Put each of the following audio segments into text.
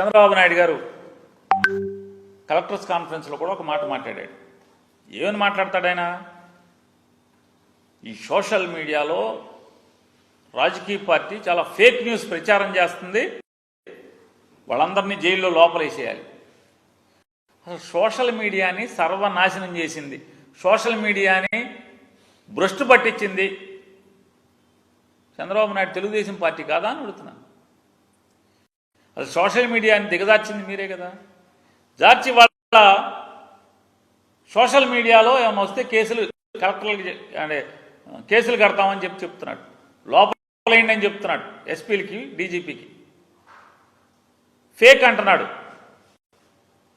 చంద్రబాబు నాయుడు గారు కలెక్టర్స్ కాన్ఫరెన్స్లో కూడా ఒక మాట మాట్లాడాడు. ఏమని మాట్లాడతాడు ఆయన? ఈ సోషల్ మీడియాలో రాజకీయ పార్టీ చాలా ఫేక్ న్యూస్ ప్రచారం చేస్తుంది. వాళ్ళందరినీ జైల్లో లోపలేసేయాలి. అసలు సోషల్ మీడియాని సర్వనాశనం చేసింది. సోషల్ మీడియాని భ్రష్టు పట్టించింది. చంద్రబాబు నాయుడు తెలుగుదేశం పార్టీ కాదా అని అడుగుతున్నాను అది సోషల్ మీడియాని దిగదార్చింది మీరే కదా. జార్చి వాళ్ళ సోషల్ మీడియాలో ఏమైనా వస్తే కేసులు కలెక్టర్లకి అంటే కేసులు కడతామని చెప్పి చెప్తున్నాడు. లోపలేండి అని చెప్తున్నాడు ఎస్పీలకి డీజీపీకి. ఫేక్ అంటున్నాడు.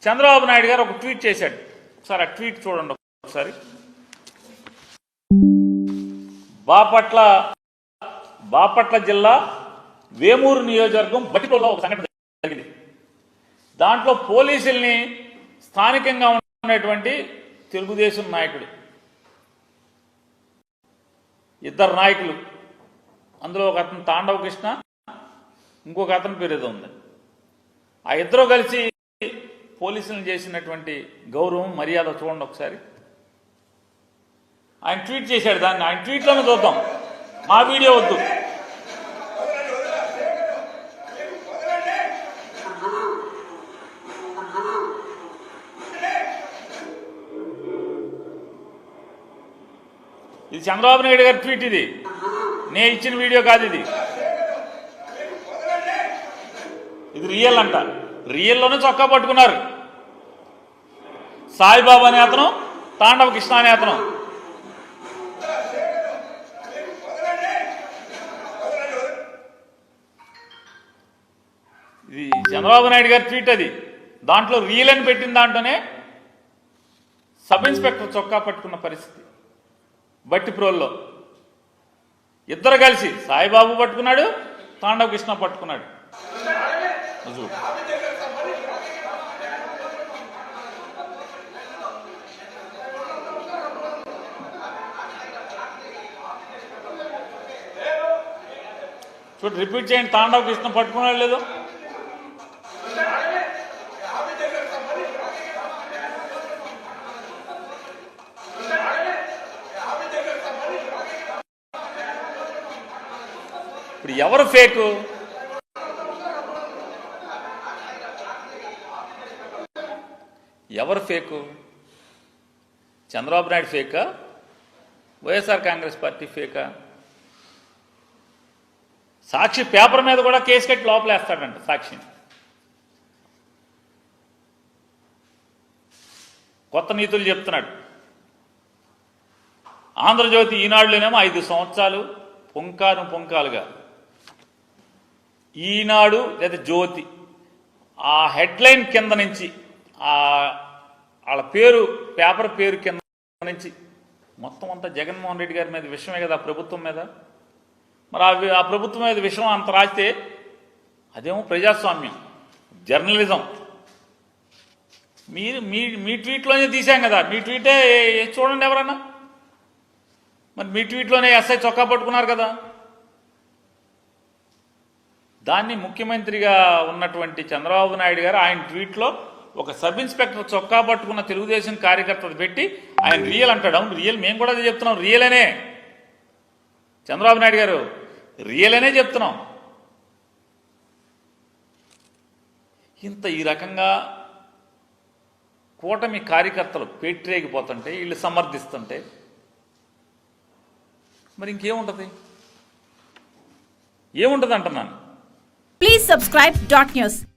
చంద్రబాబు నాయుడు గారు ఒక ట్వీట్ చేశాడు. ఒకసారి ఆ ట్వీట్ చూడండి ఒకసారి. బాపట్ల బాపట్ల జిల్లా వేమూరు నియోజకవర్గం బటికోలో ఒక సంఘటన దాంట్లో పోలీసుల్ని స్థానికంగా ఉన్నటువంటి తెలుగుదేశం నాయకుడు ఇద్దరు నాయకులు అందులో ఒక అతను తాండవ కృష్ణ ఇంకొక అతని పేరు ఏదో ఉంది. ఆ ఇద్దరు కలిసి పోలీసులను చేసినటువంటి గౌరవం మర్యాద చూడండి ఒకసారి. ఆయన ట్వీట్ చేశాడు దాన్ని. ఆయన ట్వీట్లోనే చూద్దాం. మా వీడియో వద్దు. ఇది చంద్రబాబు నాయుడు గారి ట్వీట్ ఇది. నేను ఇచ్చిన వీడియో కాదు ఇది. ఇది రియల్ అంట. రియల్లోనే చొక్కా పట్టుకున్నారు. సాయిబాబా అనే అతను తాండవ కృష్ణ అనే అతను. ఇది చంద్రబాబు నాయుడు గారి ట్వీట్ అది. దాంట్లో రియల్ అని పెట్టిన దాంట్లోనే సబ్ ఇన్స్పెక్టర్ చొక్కా పట్టుకున్న పరిస్థితి. బట్టి ప్రోల్లో. ఇద్దరు కలిసి సాయిబాబు పట్టుకున్నాడు తాండవ కృష్ణ పట్టుకున్నాడు. చూడు. చూడు రిపీట్ చేయండి తాండవ కృష్ణ పట్టుకున్నాడు లేదు. ఇప్పుడు ఎవరు ఫేకు? ఎవరు ఫేకు? చంద్రబాబు నాయుడు ఫేకా? వైఎస్ఆర్ కాంగ్రెస్ పార్టీ ఫేకా? సాక్షి పేపర్ మీద కూడా కేసు కట్టి లోపలేస్తాడంట సాక్షిని. కొత్త నీతులు చెప్తున్నాడు. ఆంధ్రజ్యోతి ఈనాడులోనేమో ఐదు సంవత్సరాలు పుంకాను పుంకాలుగా. ఈనాడు లేదా జ్యోతి ఆ హెడ్లైన్ కింద నుంచి ఆ వాళ్ళ పేరు పేపర్ పేరు కింద నుంచి మొత్తం అంతా జగన్మోహన్ రెడ్డి గారి మీద విషయమే కదా ప్రభుత్వం మీద? మరి ఆ ఆ ప్రభుత్వం మీద విషయం అంత రాస్తే అదేమో ప్రజాస్వామ్యం జర్నలిజం. మీరు మీ మీ ట్వీట్లోనే తీసాం కదా మీ ట్వీటే చూడండి ఎవరన్నా. మరి మీ ట్వీట్లోనే ఎస్ఐ చొక్కా పట్టుకున్నారు కదా. దాన్ని ముఖ్యమంత్రిగా ఉన్నటువంటి చంద్రబాబు నాయుడు గారు ఆయన ట్వీట్లో ఒక సబ్ ఇన్స్పెక్టర్ చొక్కా పట్టుకున్న తెలుగుదేశం కార్యకర్తలు పెట్టి ఆయన రియల్ అంటాడు. అవును రియల్ మేము కూడా అదే చెప్తున్నాం. రియల్ అనే. చంద్రబాబు నాయుడు గారు రియల్ అనే చెప్తున్నాం. ఇంత ఈ రకంగా కూటమి కార్యకర్తలు పెట్టిరేగిపోతుంటే వీళ్ళు సమర్థిస్తుంటే మరి ఇంకేముంటుంది? ఏముంటుంది అంటున్నాను? Subscribe dot news